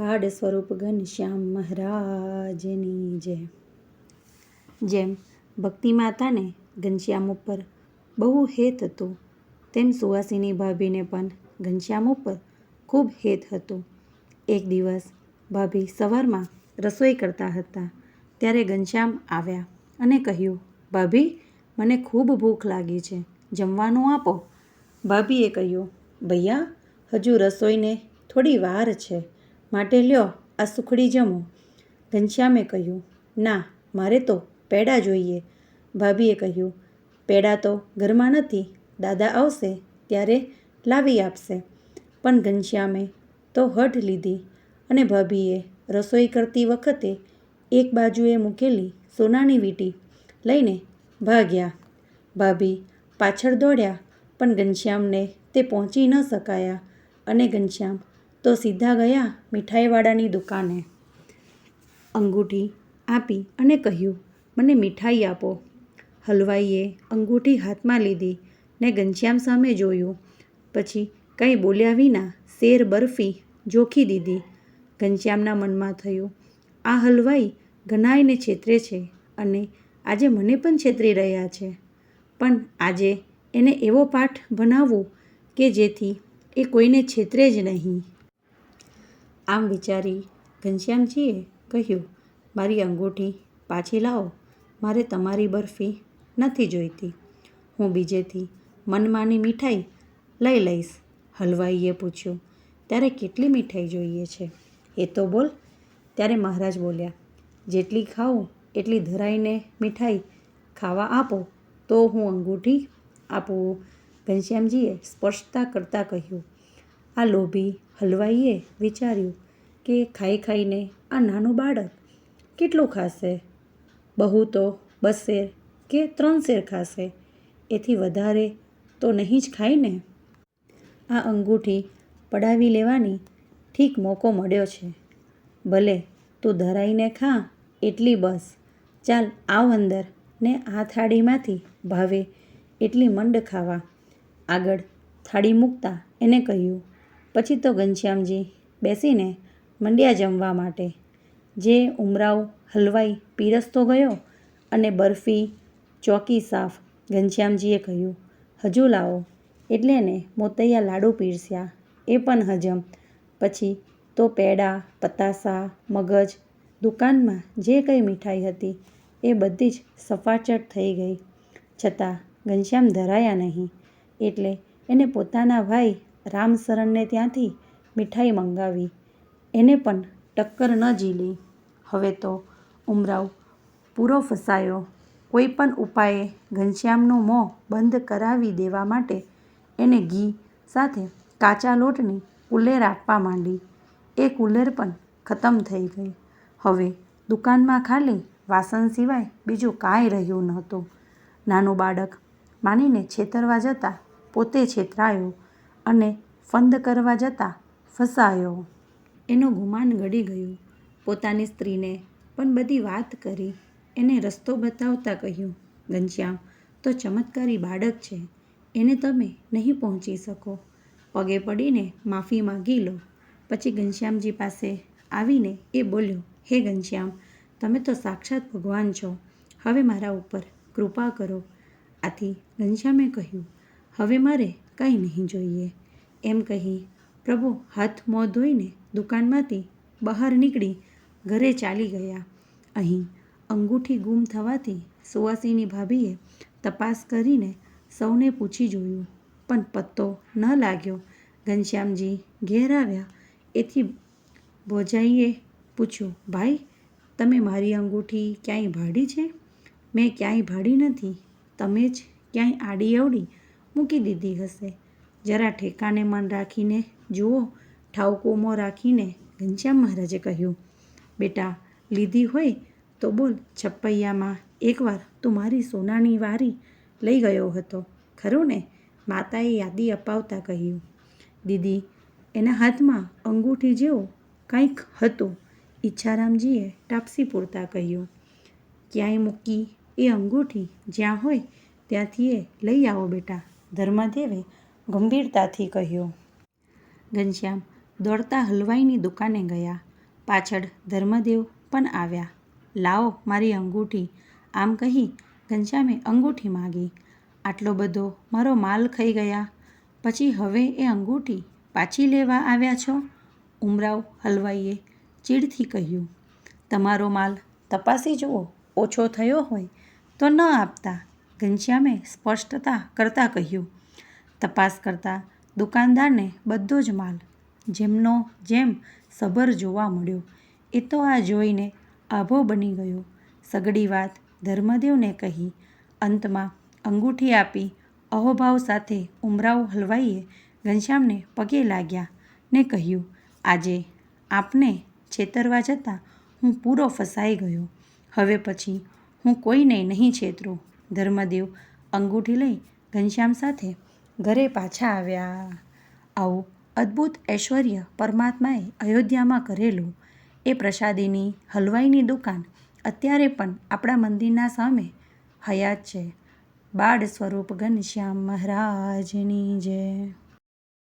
બાળ સ્વરૂપ ઘનશ્યામ મહારાજની જય. જેમ ભક્તિ માતાને ઘનશ્યામ ઉપર બહુ હેત હતું, તેમ સુવાસીની ભાભીને પણ ઘનશ્યામ ઉપર ખૂબ હેત હતું. એક દિવસ ભાભી સવારમાં રસોઈ કરતા હતા, ત્યારે ઘનશ્યામ આવ્યા અને કહ્યું, ભાભી, મને ખૂબ ભૂખ લાગી છે, જમવાનું આપો. ભાભીએ કહ્યું, ભૈયા, હજુ રસોઈને થોડી વાર છે માટે લ્યો, આ સુખડી જમો. ઘનશ્યામે કહ્યું, ના, મારે તો પેડા જોઈએ. ભાભીએ કહ્યું, પેડા તો ઘરમાં નથી, દાદા આવશે ત્યારે લાવી આપશે. પણ ઘનશ્યામે તો હઠ લીધી અને ભાભીએ રસોઈ કરતી વખતે એક બાજુએ મૂકેલી સોનાની વીંટી લઈને ભાગ્યા. ભાભી પાછળ દોડ્યા, પણ ઘનશ્યામને તે પહોંચી ન શકાયા અને ઘનશ્યામ તો સીધા ગયા મીઠાઈવાળાની દુકાને. અંગૂઠી આપી અને કહ્યું, મને મીઠાઈ આપો. હલવાઈએ અંગૂઠી હાથમાં લીધી ને ઘનશ્યામ સામે જોયું. પછી કંઈ બોલ્યા વિના શેર બરફી જોખી દીધી. ઘનશ્યામના મનમાં થયું, આ હલવાઈ ઘનાઈને છેતરે છે અને આજે મને પણ છેતરી રહ્યા છે. પણ આજે એને એવો પાઠ ભણાવવું કે જેથી એ કોઈને છેતરે જ નહીં. આમ વિચારી ઘનશ્યામજીએ કહ્યું, મારી અંગૂઠી પાછી લાવો. મારે તમારી બરફી નથી જોઈતી. હું બીજેથી મનમાની મીઠાઈ લઈ લઈશ. હલવાઈએ પૂછ્યું, ત્યારે કેટલી મીઠાઈ જોઈએ છે? એ તો બોલ. ત્યારે મહારાજ બોલ્યા, જેટલી ખાઉં, એટલી ધરાઈને મીઠાઈ ખાવા આપો. તો હું અંગૂઠી આપું. ઘનશ્યામજીએ સ્પષ્ટતા કરતાં કહ્યું આ લોભી હલવાઈએ વિચાર્યું કે ખાઈ ખાઈને આ નાનું બાળક કેટલું ખાશે? બહુ તો બસેર કે ત્રણ શેર ખાશે? એથી વધારે તો નહીં જ ખાય ને? આ અંગૂઠી પડાવી લેવાની ઠીક મોકો મળ્યો છે. ભલે તું ધરાઈને ખા એટલી બસ. ચાલ આવ અંદર ને આ થાળીમાંથી ભાવે એટલી મંડ ખાવા. આગળ થાળી મૂકતા એને કહ્યું પછી તો ઘનશ્યામજી બેસીને મંડ્યા જમવા માટે. જે ઉમરાવ હલવાઈ પીરસતો ગયો અને બરફી ચોકી સાફ ઘનશ્યામજીએ કહ્યું, હજુ લાવો. એટલે ને મોતૈયા લાડુ પીરસ્યા. એ પણ હજમ. પછી તો પેડા, પતાસા, મગજ, દુકાનમાં જે કંઈ મીઠાઈ હતી એ બધી જ સફાચટ થઈ ગઈ. છતાં ઘનશ્યામ ધરાયા નહીં. એટલે એને પોતાના ભાઈ રામસરણને ત્યાંથી મીઠાઈ મંગાવી. એને પણ ટક્કર ન ઝીલી. હવે તો ઉમરાવ પૂરો ફસાયો. કોઈ પણ ઉપાયે ઘનશ્યામનું મોં બંધ કરાવી દેવા માટે એને ઘી સાથે કાચા લોટની કુલેર આપવા માંડી. એ કુલેર પણ ખતમ થઈ ગઈ. હવે દુકાનમાં ખાલી વાસણ સિવાય બીજું કાંઈ રહ્યું નહોતું. નાનું બાળક માનીને છેતરવા જતાં પોતે છેતરાયો. અને ફંદ કરવા જતાં ફસાયો. એનું ગુમાન ગળી ગયું. પોતાની સ્ત્રીને પણ બધી વાત કરી. એને રસ્તો બતાવતા કહ્યું, ઘનશ્યામ, તો ચમત્કારી બાળક છે. એને તમે નહીં પહોંચી શકો. પગે પડીને માફી માગી લો. પછી ઘનશ્યામજી પાસે આવીને એ બોલ્યો, હે ઘનશ્યામ, તમે તો સાક્ષાત ભગવાન છો. હવે મારા ઉપર કૃપા કરો. આથી ઘનશ્યામે કહ્યું, હવે મારે કંઈ નહીં જોઈએ. એમ કહી પ્રભુ હાથ મોં ધોઈને દુકાનમાંથી બહાર નીકળી ઘરે ચાલી ગયા. અહીં અંગૂઠી ગુમ થવાથી સુવાસીની ભાભીએ તપાસ કરીને સૌને પૂછી જોયું, પણ પત્તો ન લાગ્યો. ઘનશ્યામજી ઘેર આવ્યા. એથી ભોજાઈએ પૂછ્યું, ભાઈ, તમે મારી અંગૂઠી ક્યાંય ભાડી છે? મેં ક્યાંય ભાડી નથી. તમે જ ક્યાંય આડી અવડી મૂકી દીધી હશે. જરા ઠેકાને મન રાખીને જુઓ, ઠાવકોમો રાખીને ઘનશ્યામ મહારાજે કહ્યું, બેટા, લીધી હોય તો બોલ, છપ્પૈયામાં એકવાર તું મારી સોનાની વારી લઈ ગયો હતો. ખરું ને? માતાએ યાદી અપાવતા કહ્યું, દીદી, એના હાથમાં અંગૂઠી જેવું કંઈક હતું. ઈચ્છારામજીએ ટાપસી પૂરતા કહ્યું, ક્યાંય મૂકી એ અંગૂઠી? જ્યાં હોય ત્યાંથી એ લઈ આવો બેટા. ધર્મદેવે ગંભીરતાથી કહ્યું. ઘનશ્યામ દોડતા હલવાઈની દુકાને ગયા. પાછળ ધર્મદેવ પણ આવ્યા. લાવો મારી અંગૂઠી. આમ કહી ઘનશ્યામે અંગૂઠી માગી. આટલો બધો મારો માલ ખાઈ ગયા. પછી હવે એ અંગૂઠી પાછી લેવા આવ્યા છો? ઉમરાવ હલવાઈએ ચીડથી કહ્યું. તમારો માલ તપાસી જુઓ. ઓછો થયો હોય તો ન આપતા. ઘનશ્યામે સ્પષ્ટતા કરતાં કહ્યું. તપાસ કરતાં દુકાનદારને બધો જ માલ, જેમનો જેમ સભર જોવા મળ્યો, એ તો આ જોઈને આભો બની ગયો. સગડી વાત ધર્મદેવને કહી, અંતમાં અંગૂઠી આપી અહોભાવ સાથે ઉમરાવ હલવાઈએ ઘનશ્યામને પગે લાગ્યા ને કહ્યું, આજે આપને છેતરવા જતાં હું પૂરો ફસાઈ ગયો. હવે પછી હું કોઈને નહીં છેતરું. ધર્મદેવ અંગૂઠી લઈ ઘનશ્યામ સાથે ઘરે પાછા આવ્યા. આવું અદ્ભુત ઐશ્વર્ય પરમાત્માએ અયોધ્યામાં કરેલું. એ પ્રસાદીની હલવાઈની દુકાન અત્યારે પણ આપણા મંદિરના સામે હયાત છે. બાળ સ્વરૂપ ઘનશ્યામ મહારાજની જય.